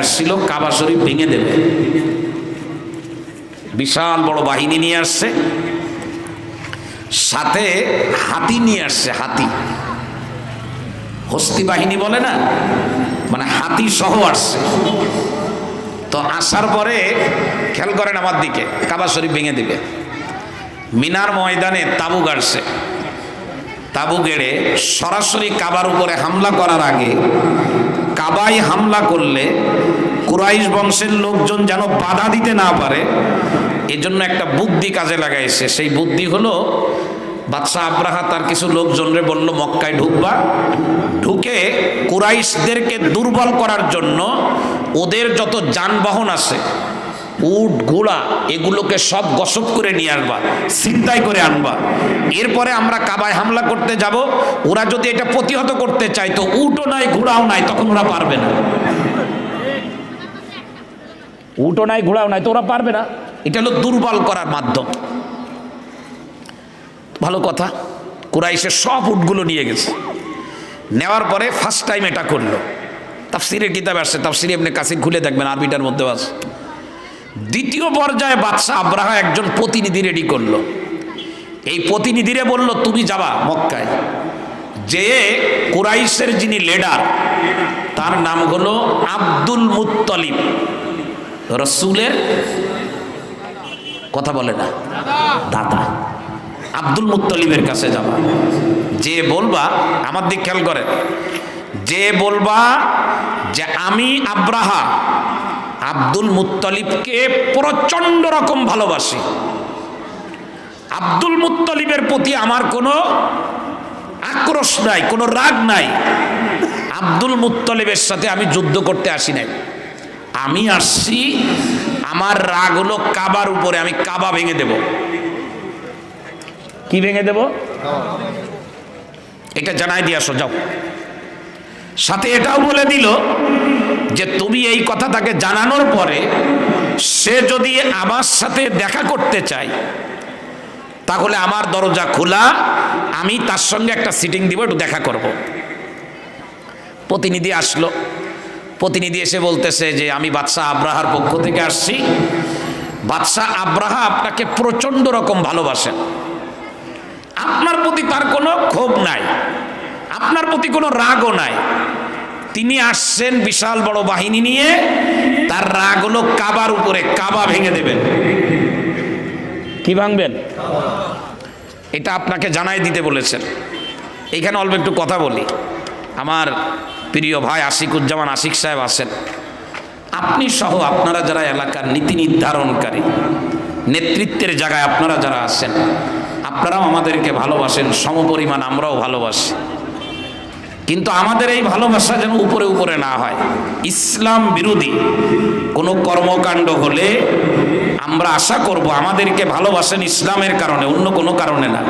আসছিল কাবা শরীফ ভেঙে দেবে। বিশাল বড় বাহিনী নিয়ে আসছে। সাথে হাতি নিয়ে আসছে, হাতি। হস্তি বাহিনী বলে না মানে হাতি সহ আসছে। তো আসার পরে খেয়াল করেন আমার দিকে কাবা শরীফ ভেঙে দিবে। মিনার ময়দানে তাবু গাড়ছে তাবু গেড়ে সরাসরি কাবার উপরে হামলা করার আগে কাবাই হামলা করলে কুরাইশ বংশের লোকজন যেন বাধা দিতে না পারে, এজন্য একটা বুদ্ধি কাজে লাগাইছে। সেই বুদ্ধি হলো, বাদশাহ আব্রাহা তার কিছু লোকজনরে বলল, মক্কায় ঢুকবা। ঢুকে কুরাইশদেরকে দুর্বল করার জন্য ওদের যত যানবাহন আছে উট, ঘোড়া, এগুলোকে সব গসব করে নিয়ে আসবা চিন্তাই করে আনবা। এরপরে আমরা কাবায় হামলা করতে যাব। ওরা যদি এটা প্রতিহত করতে চায়, তো উটও নাই, ঘোড়াও নাই, তখন ওরা পারবে না। উটও নাই, ঘোড়াও নাই, তো ওরা পারবে না। এটা হলো দুর্বল করার মাধ্যম। ভালো কথা কুরাইশের সব উটগুলো নিয়ে গেছে। নেওয়ার পরে ফার্স্ট টাইম এটা করল। তাফসিরের কিতাব আসছে, তাফসিরে এমনি কাসির খুলে দেখবেন, আরবিটার মধ্যে আছে। দ্বিতীয় পর্যায়ে বাদশাহ আব্রাহা একজন প্রতিনিধি রেডি করল। এই প্রতিনিধিরে বলল, তুমি যাবা মক্কায়। যে কুরাইশের যিনি লিডার তার নাম হলো আব্দুল মুত্তলিব। রসুলের কথা বলে না, দাদা। আব্দুল মুত্তলিবের কাছে যাবা। যে বলবা, আমার দিক খেয়াল করে যে বলবা যে আমি আব্রাহা আব্দুল মুত্তলিবকে প্রচণ্ড রকম ভালোবাসি। আব্দুল মুত্তলিবের প্রতি আমার কোনো আক্রোশ নাই, কোনো রাগ নাই। আব্দুল মুত্তলিবের সাথে আমি যুদ্ধ করতে আসি নাই। আমি আসছি, আমার রাগ হলো কাবার উপরে, আমি কাবা ভেঙে দেব। কি ভেঙে দেব? এটা জানাই দিয়ে আসো, যাও। সাথে এটাও বলে দিল যে তুমি এই কথা তাকে জানানোর পরে সে যদি আমার সাথে দেখা করতে চায়, তাহলে আমার দরজা খোলা, আমি তার সঙ্গে একটা সিটিং দিব, একটু দেখা করব। প্রতিনিধি আসলো। প্রতিনিধি এসে বলতেছে যে, আমি বাদশাহ আব্রাহার পক্ষ থেকে আসছি। বাদশাহ আব্রাহা আপনাকে প্রচণ্ড রকম ভালোবাসেন। আপনার প্রতি তার কোনো ক্ষোভ নাই। আপনার প্রতি কোনো রাগও নাই। তিনি আসছেন বিশাল বড় বাহিনী নিয়ে তার রাগ হলো কাবার উপরে কাবা ভেঙে দেবেন। কি ভাঙবেন? এটা আপনাকে জানাই দিতে বলেছেন। এখানে অল্প একটু কথা বলি। আমার প্রিয় ভাই আশিকুজ্জামান আশিক সাহেব আছেন। আপনি সহ আপনারা যারা এলাকার নীতি নির্ধারণকারী নেতৃত্বের জায়গায় আপনারা যারা আছেন আপনারাও আমাদেরকে ভালোবাসেন সমপরিমাণ আমরাও ভালোবাসি। কিন্তু আমাদের এই ভালোবাসা যেন উপরে উপরে না হয়। ইসলাম বিরোধী কোনো কর্মকাণ্ড হলে আমরা আশা করব আমাদেরকে ভালোবাসেন ইসলামের কারণে, অন্য কোনো কারণে না।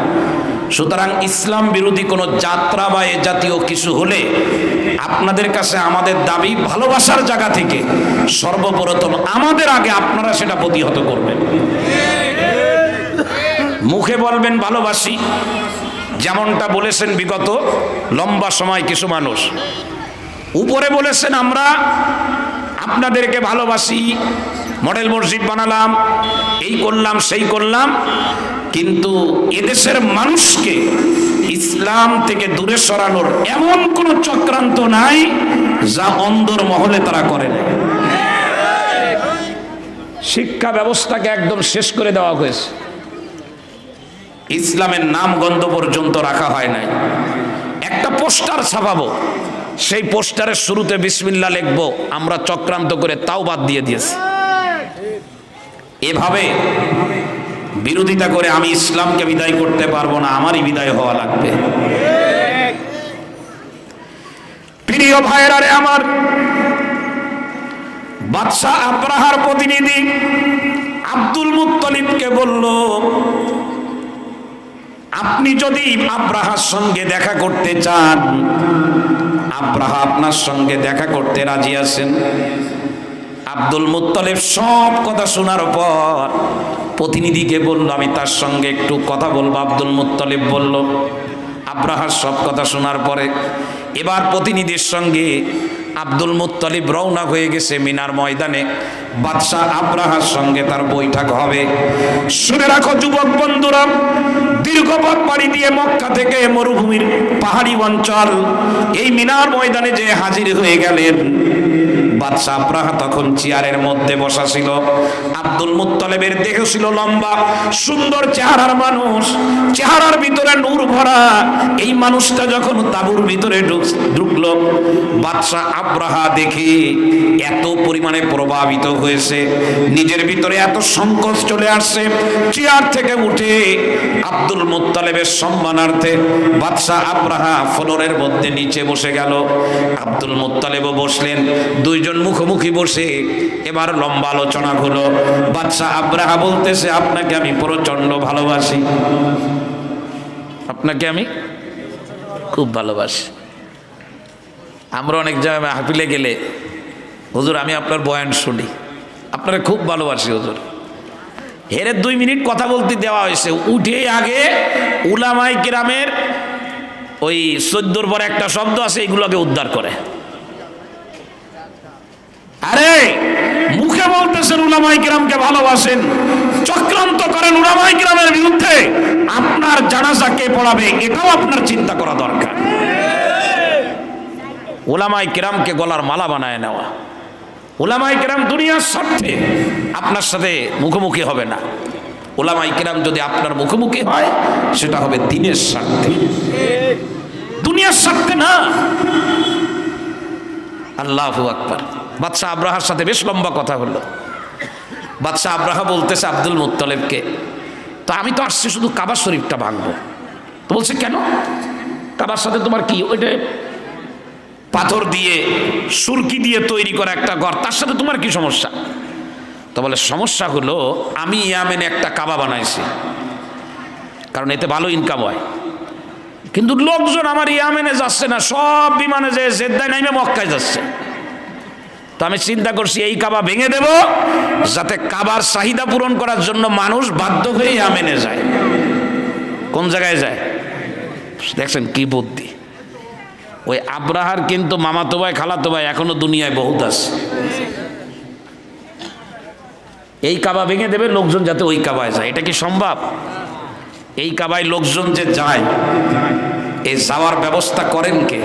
সুতরাং ইসলাম বিরোধী কোনো যাত্রা বা এ জাতীয় কিছু হলে আপনাদের কাছে আমাদের দাবি ভালোবাসার জায়গা থেকে সর্বপ্রথম আমাদের আগে আপনারা সেটা প্রতিহত করবেন। মুখে বলবেন ভালোবাসি যেমনটা বলেছেন বিগত লম্বা সময় কিছু মানুষ। উপরে বলেছেন, আমরা আপনাদেরকে ভালোবাসি, মডেল মসজিদ বানালাম, এই করলাম, সেই করলাম, কিন্তু এদেশের মানুষকে ইসলাম থেকে দূরে সরানোর এমন কোনো চক্রান্ত নাই যা অন্দর মহলে তারা করে শিক্ষা ব্যবস্থাকে একদম শেষ করে দেওয়া হয়েছে। ইসলামের নাম গন্ধ পর্যন্ত রাখা হয় নাই। একটা পোস্টার ছাপাবো। সেই পোস্টারের শুরুতে বিসমিল্লা লিখব। আমরা চক্রান্ত করে তাও বাদ দিয়ে দিয়েছি। এভাবে বিরোধিতা করে আমি ইসলামকে বিদায় করতে পারব না, আমারই বিদায় হওয়া লাগবে। প্রিয় ভাইয়েরা রে আমার, বাদশাহ আব্রাহার প্রতিনিধি আব্দুল মুত্তলিবকে বলল আপনি যদি আব্রাহার সঙ্গে দেখা করতে চান, আব্রাহা আপনার সঙ্গে দেখা করতে রাজি আছেন? আব্দুল মুত্তলিব সব কথা শোনার পর প্রতিনিধিকে বলল, আমি তার সঙ্গে একটু কথা বলব। আব্দুল মুত্তলিব বলল, আব্রাহার সব কথা শোনার পরে এবার প্রতিনিধির সঙ্গে আব্দুল মুত্তালিব রওনা হয়ে গেছে মিনার ময়দানে। বাদশাহ আব্রাহার সঙ্গে তার বৈঠক হবে। শুনে রাখো যুবক বন্ধুরা, দীর্ঘ পথ পাড়ি দিয়ে মক্কা থেকে মরুভূমির পাহাড়ি অঞ্চল, এই মিনার ময়দানে যে হাজির হয়ে গেলেন। বাদশাহ আব্রাহা তখন চেয়ারের মধ্যে বসা ছিল। আব্দুল মুত্তালেবের দেহ ছিল লম্বা, সুন্দর চেহারার মানুষ। চেহারার ভিতরে নূর ভরা। এই মানুষটা যখন তাবুর ভিতরে ঢুকলো, বাদশাহ আব্রাহা দেখে এত পরিমাণে প্রভাবিত হয়েছে। নিজের ভিতরে এত সংকোচ চলে আসছে। চেয়ার থেকে উঠে আব্দুল মুত্তালেবের সম্মানার্থে বাদশাহ আব্রাহা ফ্লোরের মধ্যে নিচে বসে গেল। আব্দুল মুত্তালেবও বসলেন। দুইজন মুখোমুখি বসে এবার লম্বা আলোচনা হলো বাদশাহ আব্রাহা বলতেছে, আপনাকে আমি প্রচণ্ড ভালোবাসি। আপনাকে আমি খুব ভালোবাসি। আমরা অনেক জায়গায় মাহফিলে গেলে, হুজুর, আমি আপনার বয়ান শুনি। আপনারা খুব ভালোবাসি, হুজুর। হেরে দুই মিনিট কথা বলতে দেওয়া হয়েছে। উঠে আগে উলামাই কিরামের ওই চোদ্দোর পর একটা শব্দ আছে, এগুলোকে উদ্ধার করে। আরে, মুখে বলতেছেন উলামাই কিরামকে ভালোবাসেন, চক্রান্ত করেন উলামাই কিরামের বিরুদ্ধে, আপনার জানাজা কে পড়াবে এটাও আপনার চিন্তা করা দরকার। ওলামাই কিরামকে গলার মালা বানায় নেওয়া। ওলামাই কিরাম দুনিয়ার স্বার্থে আপনার সাথে মুখোমুখি হবে না। ওলামাই কিরাম যদি আপনার মুখোমুখি হয়, সেটা হবে দিনের স্বার্থে। দুনিয়ার স্বার্থে না। আল্লাহ আকবার। বাদশাহ আব্রাহার সাথে বেশ লম্বা কথা হলো। বাদশাহ আব্রাহা বলতেছে আব্দুল মুত্তলেবকে, তো আমি তো আসছি শুধু কাবা শরীফটা ভাঙবো। তো বলছে, কেন? কাবার সাথে তোমার কি ওইটা পাথর দিয়ে, সুরকি দিয়ে তৈরি করা একটা ঘর, তার সাথে তোমার কি সমস্যা? তো বলে, সমস্যা হলো আমি ইয়ামেনে একটা কাবা বানাইছি, কারণ এতে ভালো ইনকাম হয়। কিন্তু লোকজন আমার ইয়ামেনে যাচ্ছে না, সব বিমানে যে জেদ্দায় নাইমে মক্কায় যাচ্ছে। তো আমি চিন্তা করছি, এই কাবা ভেঙে দেব যাতে কাবার চাহিদা পূরণ করার জন্য মানুষ বাধ্য হয়ে ইয়ামেনে যায়। কোন জায়গায় যায়? দেখছেন কি বুদ্ধি। ওই আব্রাহার কিন্তু মামাতো ভাই, খালাতো ভাই এখনও দুনিয়ায় বহুত আছে। এই কাবা ভেঙে দেবে, লোকজন যাতে ওই কাবায় যায়। এটা কি সম্ভব? এই কাবায় লোকজন যে যায় এই যাওয়ার ব্যবস্থা করেন কে?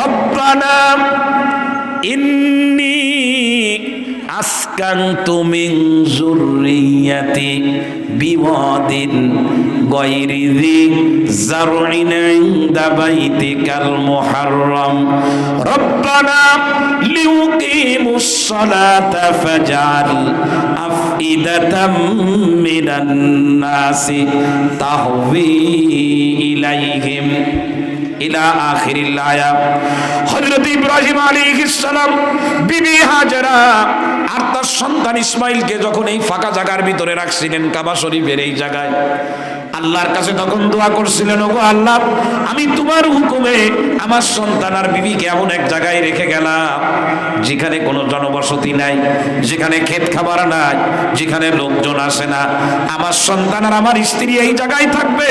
রব্বানা ইন্নি আসকান্তু মিন যুররিয়াতি বিওয়াদিন গায়রি যি জারইন ইনদা বাইতিকাল মুহাররম। রব্বানা লিউকিমুস সালাতা ফাজআল আফইদাতাম ইলা আখিরিল আয়া হযরত ইব্রাহিম আলাইহিস সালাম, বিবি হাজরা আর তার সন্তান যখন এই ফাঁকা জায়গার ভিতরে রাখছিলেন, কাবা শরীফের এই জায়গায়, আল্লাহর কাছে তখন দোয়া করছিলেন, ওগো আল্লাহ, আমি তোমার হুকুমে আমার সন্তান আর বিবিকে এমন এক জায়গায় রেখে গেলাম, যেখানে কোনো জনবসতি নাই, যেখানে ক্ষেত খাবার নাই, যেখানে লোকজন আসে না। আমার সন্তান আর আমার স্ত্রী এই জায়গায় থাকবে।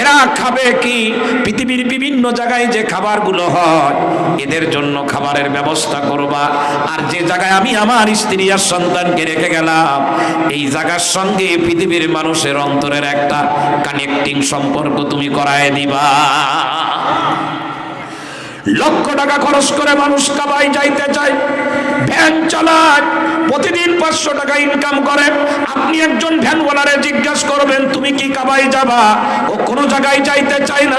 এরা খাবে কি? পৃথিবীর বিভিন্ন জায়গায় যে খাবারগুলো হয়, এদের জন্য খাবারের ব্যবস্থা করবা। আর যে জায়গায় আমি আমার স্ত্রী আর সন্তানকে রেখে গেলাম, এই জায়গার সঙ্গে পৃথিবীর মানুষের অন্তরের একটা কানেক্টিং সম্পর্ক তুমি করায় দিবা। লক্ষ টাকা খরচ করে মানুষ কাবাই যাইতে চায়, ভ্যান চালায়, প্রতিদিন পাঁচশো টাকা ইনকাম করে। আপনি একজন ভ্যান ভ্যানওয়ালারে জিজ্ঞাসা করবেন, তুমি কি কাবাই যাবা? ও কোনো জায়গায় যাইতে চায় না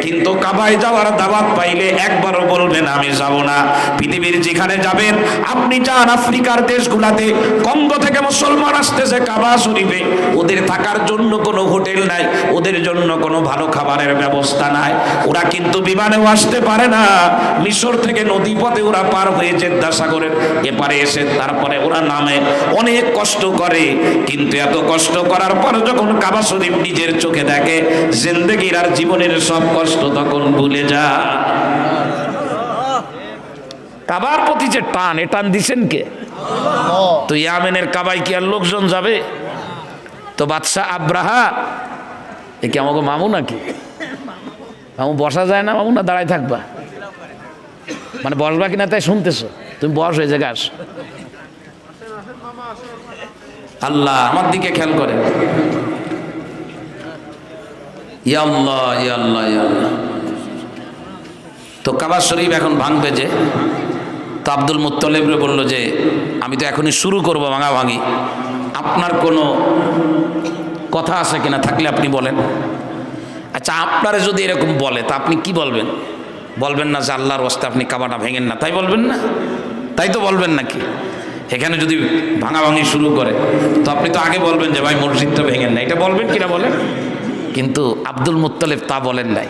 কিন্তু কাবায় যাওয়ার দাওয়াত পাইলে একবারও বলবেন, আমি যাব না। পৃথিবীর যেখানে যাবেন, আপনি যান আফ্রিকার দেশগুলাতে। কঙ্গো থেকে মুসলমান আসতেছে, কাবা শরীফে। ওদের থাকার জন্য কোনো হোটেল নাই, ওদের জন্য কোনো ভালো খাবারের ব্যবস্থা নাই। ওরা কিন্তু বিমানেও আসতে পারে না। মিশর থেকে নদী পথে ওরা পার হয়ে জেদ্দা সাগরের এপারে এসে তারপরে ওরা নামে। অনেক কষ্ট করে, কিন্তু এত কষ্ট করার পর যখন কাবা শরীফ নিজের চোখে দেখে, জিন্দেগির আর জীবনের সব কষ্ট তখন ভুলে যা। কাবার প্রতি যে টান, এ টান দিছেন কে? তো ইয়ামেনের কাবাই কি আর লোকজন যাবে? তো বাদশাহ আব্রাহা, এ কি আমাকে মামু নাকি? মামু বসা যায় না মামু না দাঁড়ায় থাকবা? মানে বসবা কিনা তাই শুনতেছো? তুমি বস হয়ে জায়গায় আস। আল্লাহ, আমার দিকে খেয়াল করে তো কাবা শরীফ এখন ভাঙবে যে, তো আব্দুল মুত্তলেবরে বলল যে, আমি তো এখনই শুরু করব ভাঙা ভাঙি আপনার কোনো কথা আছে কিনা থাকলে আপনি বলেন। আচ্ছা আপনারা যদি এরকম বলে, তা আপনি কি বলবেন? বলবেন না যে, আল্লাহর ওয়াস্তে আপনি কাবাটা ভেঙেন না। তাই বলবেন না? তাই তো বলবেন নাকি? এখানে যদি ভাঙাভাঙি শুরু করে, তো আপনি তো আগে বলবেন যে, ভাই মসজিদটা ভেঙেন না। এটা বলবেন কিনা বলেন? কিন্তু আব্দুল মুত্তলেব তা বলেন নাই।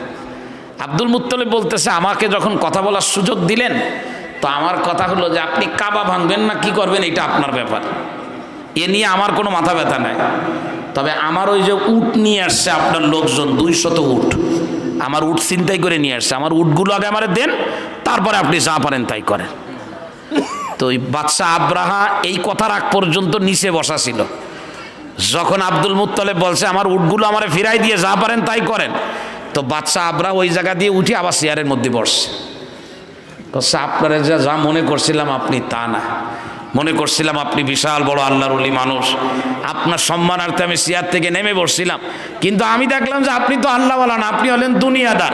আব্দুল মুত্তলিব বলতেছে, আমাকে যখন কথা বলার সুযোগ দিলেন, তো আমার কথা হলো যে আপনি কাবা ভাঙবেন না, কি করবেন, এটা আপনার ব্যাপার। এ নিয়ে আমার কোনো মাথা ব্যথা নাই। তবে আমার ওই যে উট নিয়ে আসছে, আপনার লোকজন দুই শত উট। আমার উট চিন্তাই করে নিয়ে আসছে। আমার উটগুলো আগে আমার দেন, তারপরে আপনি যা পারেন তাই করেন। তো ওই বাদশাহ আব্রাহা এই কথার আগ পর্যন্ত নিচে বসা ছিল। যখন আব্দুল মুত্তলেব বলছে, আমার উটগুলো আমার ফিরাই দিয়ে যা পারেন তাই করেন। তো বাচ্চা আবরা ওই জায়গা দিয়ে উঠে আবার চেয়ারের মধ্যে বসছে। বলছে, আপনারা যা যা মনে করছিলাম আপনি তা না। মনে করছিলাম আপনি বিশাল বড় আল্লাহর অলি মানুষ। আপনার সম্মানার্থে আমি চেয়ার থেকে নেমে বসছিলাম। কিন্তু আমি দেখলাম যে আপনি তো আল্লাহওয়ালা না, আপনি হলেন দুনিয়াদার।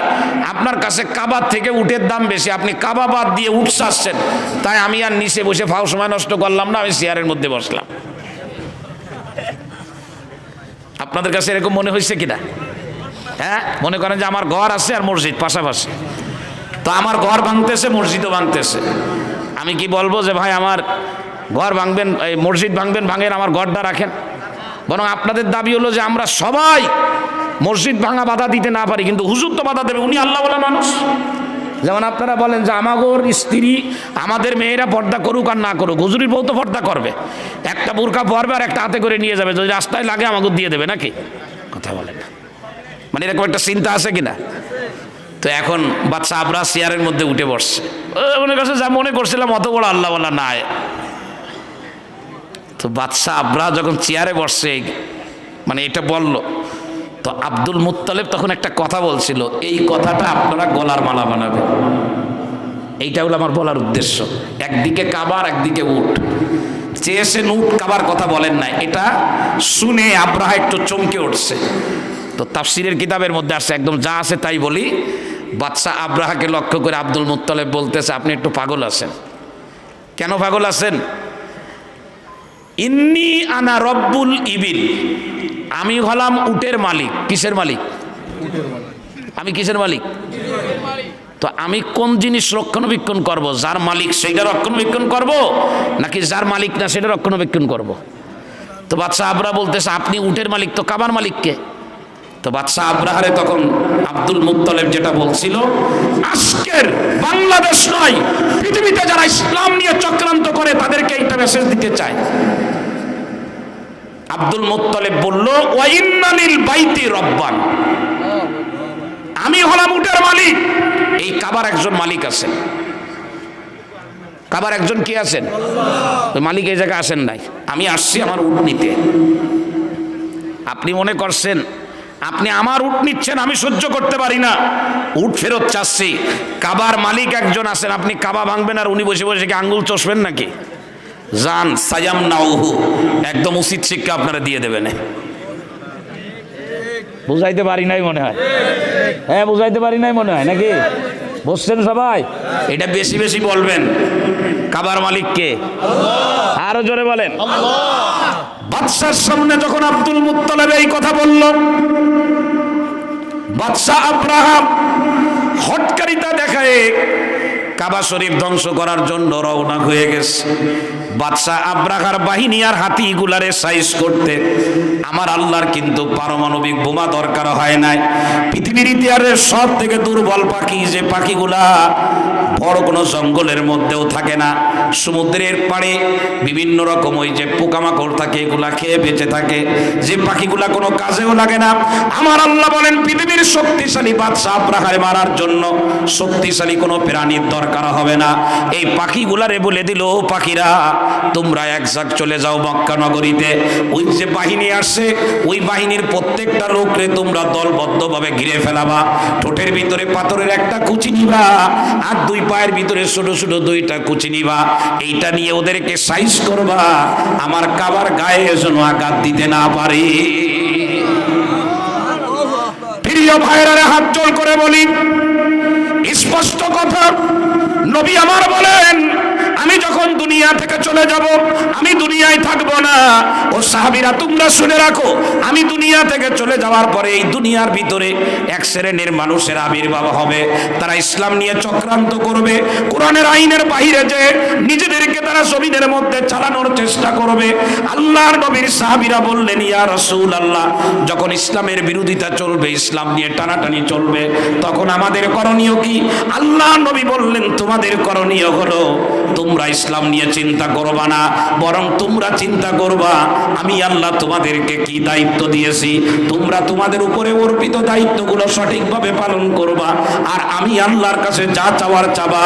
আপনার কাছে কাবার থেকে উটের দাম বেশি, আপনি কাবা বাদ দিয়ে উঠ চাচ্ছেন। তাই আমি আর নিচে বসে ফাও সময় নষ্ট করলাম না, আমি চেয়ারের মধ্যে বসলাম। আপনাদের কাছে এরকম মনে হয়েছে কিনা? হ্যাঁ? মনে করেন যে আমার ঘর আছে আর মসজিদ পাশাপাশি। তো আমার ঘর ভাঙতেছে, মসজিদও ভাঙতেছে। আমি কি বলব যে ভাই, আমার ঘর ভাঙবেন, এই মসজিদ ভাঙবেন, ভাঙেন, আমার ঘরটা রাখেন। বরং আপনাদের দাবি হলো যে আমরা সবাই মসজিদ ভাঙা বাধা দিতে না পারি, কিন্তু হুজুর তো বাধা দেবে, উনি আল্লাহ বলা মানুষ। যেমন আপনারা বলেন যে আমাগোর স্ত্রী, আমাদের মেয়েরা পর্দা করুক আর না করুক, হুজুরির বউ তো পর্দা করবে। একটা বোরকা পরবে আর একটা হাতে করে নিয়ে যাবে, যদি রাস্তায় লাগে আমাকে দিয়ে দেবে নাকি? কথা বলেন না। মানে এরকম একটা চিন্তা আছে কিনা? তো এখন বাচ্চা আবরা চেয়ারের মধ্যে উঠে বসছে। মনে করছে যা মনে করছিলাম, অত বড় আল্লাহ বলা নাই। তো বাদশাহ আবরা যখন চেয়ারে বসছে মানে এটা বলল তো আব্দুল মুত্তালেব তখন একটা কথা বলছিল, এই কথাটা আপনারা গলার মালা বানাবেন। এইটা হলো আমার বলার উদ্দেশ্য। একদিকে কাবার একদিকে উট। চেয়েছেন উট কাবার কথা বলেন না এটা শুনে আব্রাহা একটু চমকে উঠছে। তো তাফসিরের কিতাবের মধ্যে আসছে, একদম যা আছে তাই বলি। বাদশাহ আব্রাহাকে লক্ষ্য করে আব্দুল মুত্তালেব বলতেছে, আপনি একটু পাগল আছেন। কেন পাগল আছেন? ইন্নি আনা রব্বুল ইবিল। আমি হলাম উটের মালিক। কিসের মালিক? আমি কিসের মালিক? তো আমি কোন জিনিস রক্ষণাবেক্ষণ করব? যার মালিক সেইটা রক্ষণাবেক্ষণ করব? নাকি যার মালিক না সেটা রক্ষণাবেক্ষণ করব? তো বাদশাহ আবরা বলতেছে, আপনি উটের মালিক, তো কাবার মালিককে? তো বাদশাহ আব্রাহারে তখন আব্দুল মুত্তলেব যেটা বলছিল, আজকের বাংলাদেশ নয়, পৃথিবীতে যারা ইসলাম নিয়ে চক্রান্ত করে, তাদেরকে এইটা মেসেজ দিতে চায়। আব্দুল মুত্তলেব বলল ওয়াইন্নালিল বাইতি রব্বান। আমি হলাম উটের মালিক। এই কাবার একজন মালিক আছেন। কাবার একজন কি আছেন? মালিক এই জায়গায় আসেন নাই। আমি আসছি আমার উট নিতে। আপনি মনে করছেন, আপনি আমার উট নিচ্ছেন, আমি সহ্য করতে পারি না। উট ফেরত চাচ্ছি। কাবার মালিক একজন আছেন, আপনি কাবা ভাঙবেন আর উনি বসে বসে কি আঙ্গুল চষবেন নাকি? জান সায়াম নাউহু। একদম উচিত শিক্ষা আপনারা দিয়ে দেবেন। বুঝাইতে পারি নাই মনে হয়। হ্যাঁ বুঝাইতে পারি নাই মনে হয় নাকি? বসছেন সবাই? এটা বেশি বেশি বলবেন। কাবার মালিককে। আরও জোরে বলেন। বাদশার সামনে যখন আব্দুল মুত্তালেব এই কথা বলল বাদশাহ আব্রাহাম হটকারিতা দেখায় কাবা শরীফ ধ্বংস করার জন্য রওনা হয়ে গেছে। বাদশাহ আব্রাহার বাহিনী আর হাতিগুলারে সাইজ করতে। আমার আল্লাহর কিন্তু পারমাণবিক বোমা দরকার হয় নাই। পৃথিবীর ইতিহাসের সব থেকে দুর্বল পাখি যে পাখিগুলা বড় কোনো জঙ্গলের মধ্যেও থাকে না। সমুদ্রের পাড়ে বিভিন্ন রকম ওই যে পোকামাকড় থাকে, এগুলা খেয়ে বেঁচে থাকে। যে পাখিগুলা কোনো কাজেও লাগে না। আমার আল্লাহ বলেন, পৃথিবীর শক্তিশালী বাদশাহ আব্রাহারে মারার জন্য শক্তিশালী কোনো প্রাণীর দরকার হবে না। এই পাখিগুলারে বলে দিল, "ও পাখিরা, তোমরা এক ঝাঁক চলে যাও মক্কা নগরীতে। ওই যে বাহিনী আসছে, ওই বাহিনীর প্রত্যেকটা লোকরে তোমরা দলবদ্ধভাবে ঘিরে ফেলাবা। ঠোঁটের ভিতরে পাথরের একটা কুচি নিবা আর দুই পায়ের ভিতরে ছোট ছোট দুইটা কুচি নিবা। এইটা নিয়ে ওদেরকে সাইজ করবা, আমার কাবার গায়ে যেন আঘাত দিতে না পারে। প্রিয় ভাইরারে হাত জোর করে বলি নবী আমার বলেন আমি যখন দুনিয়া থেকে চলে যাব, আমি দুনিয়ায় থাকব না। ও সাহাবিরা, তোমরা শুনে রাখো, আমি দুনিয়া থেকে চলে যাওয়ার পরে এই দুনিয়ার ভিতরে এক শ্রেণির মানুষের আবির্ভাব হবে। তারা ইসলাম নিয়ে চক্রান্ত করবে, কোরআনের আইনের বাইরে যে নিজেদেরকে তারা জমিনের মধ্যে চালানোর চেষ্টা করবে। আল্লাহর নবীর সাহাবিরা বললেন, ইয়া রসুল আল্লাহ যখন ইসলামের বিরোধিতা চলবে, ইসলাম নিয়ে টানাটানি চলবে, তখন আমাদের করণীয় কি? আল্লাহ নবী বললেন, তোমাদের করণীয় হলো তোমরা ইসলাম নিয়ে চিন্তা করবা না, বরং তোমরা চিন্তা করবা, আমি আল্লাহ তোমাদেরকে কি দায়িত্ব দিয়েছি, তোমরা তোমাদের উপরে অর্পিত দায়িত্বগুলো সঠিকভাবে পালন করবা, আর আমি আল্লাহর কাছে যা চাওয়ার চাবা,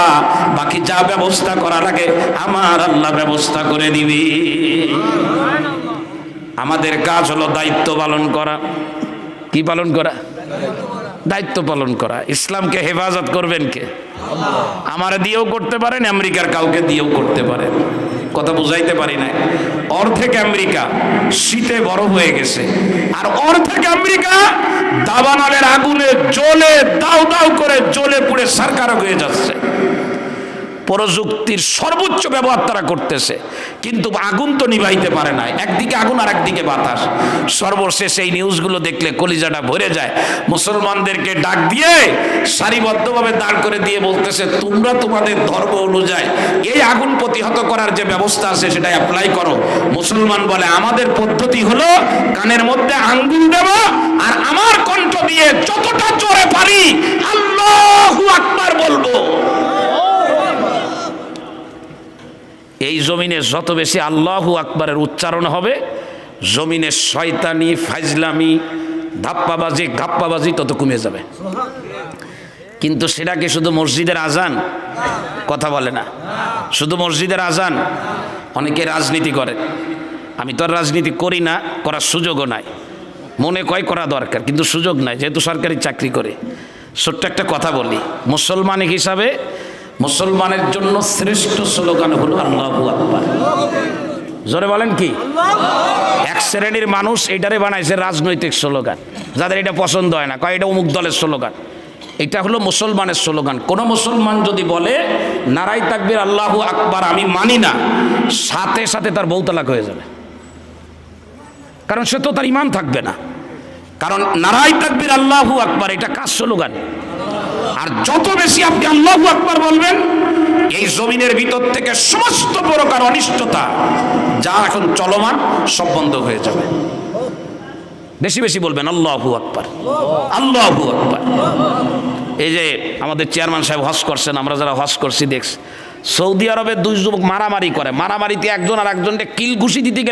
বাকি যা ব্যবস্থা করা লাগে আমার আল্লাহ ব্যবস্থা করে দিবি। আমাদের কাজ হলো দায়িত্ব পালন করা। কি পালন করা? দায়িত্ব পালন করা। ইসলামকে হেফাজত করবেন কে? আমার দিয়েও করতে পারেন, আমেরিকার কাউকে দিয়েও করতে পারেন। কথা বুঝাইতে পারি না অর্ধেক আমেরিকা শীতে বড় হয়ে গেছে। আর অর্ধেক আমেরিকা দাবানালের আগুনে জ্বলে দাউ দাউ করে জ্বলে পুড়ে সারকারক হয়ে যাচ্ছে। প্রযুক্তির সর্বোচ্চ ব্যবহার তারা করতেছে। কিন্তু আগুন তো নিভাইতে পারে না একদিকে আগুন আর একদিকে বাতাস। সর্বশেষ এই নিউজগুলো দেখলে কলিজাটা ভরে যায়। মুসলমানদেরকে ডাক দিয়ে সারিবদ্ধভাবে দাঁড় করে দিয়ে বলতেছে, তোমরা তোমাদের ধর্ম অনুযায়ী এই আগুন প্রতিহত করার যে ব্যবস্থা আছে সেটা অ্যাপ্লাই করো। মুসলমান বলে, আমাদের পদ্ধতি হলো কানের মধ্যে আঙ্গুল দেব আর আমার কণ্ঠ দিয়ে যতটা জোরে পারি আল্লাহু আকবার বলব। এই জমিনে যত বেশি আল্লাহু আকবরের উচ্চারণ হবে, জমিনে শয়তানি ফাইজলামি ধাপ্পাবাজি, গাপ্পাবাজি তত কমে যাবে। কিন্তু সেটাকে শুধু মসজিদের আজান কথা বলে না। শুধু মসজিদের আজান, অনেকে রাজনীতি করে। আমি তো রাজনীতি করি না, করার সুযোগও নাই। মনে কয় করা দরকার, কিন্তু সুযোগ নাই, যেহেতু সরকারি চাকরি করে। ছোট্ট একটা কথা বলি মুসলমান হিসাবে মুসলমানের জন্য শ্রেষ্ঠ স্লোগান হলো আল্লাহু আকবার। জোরে বলেন কি? এক শ্রেণির মানুষ এটারে বানাইছে রাজনৈতিক স্লোগান। যাদের এটা পছন্দ হয় না, কয় এটা অমুক দলের স্লোগান। এটা হলো মুসলমানের স্লোগান। কোন মুসলমান যদি বলে নারাই তাকবির, আল্লাহু আকবার, আমি মানি না, সাথে সাথে তার বউ তালাক হয়ে যাবে। কারণ সে তো তার ইমান থাকবে না। কারণ নারাই তাকবির, আল্লাহু আকবার, এটা কাজ স্লোগান? আর যত বেশি আপনি আল্লাহু আকবার বলবেন, এই জমিনের ভিতর থেকে সমস্ত প্রকার অনিষ্টতা যা এখন চলমান সব বন্ধ হয়ে যাবে। বেশি বেশি বলবেন, আল্লাহু আকবার আল্লাহু আকবার। এই যে আমাদের চেয়ারম্যান সাহেব হজ করছেন, আমরা যারা হজ করছি, দেখছি। সৌদি আরবের দুই যুবক মারামারি করে, মারামারিতে একজন আর একজনকে কিল ঘুষি দিতে গেলে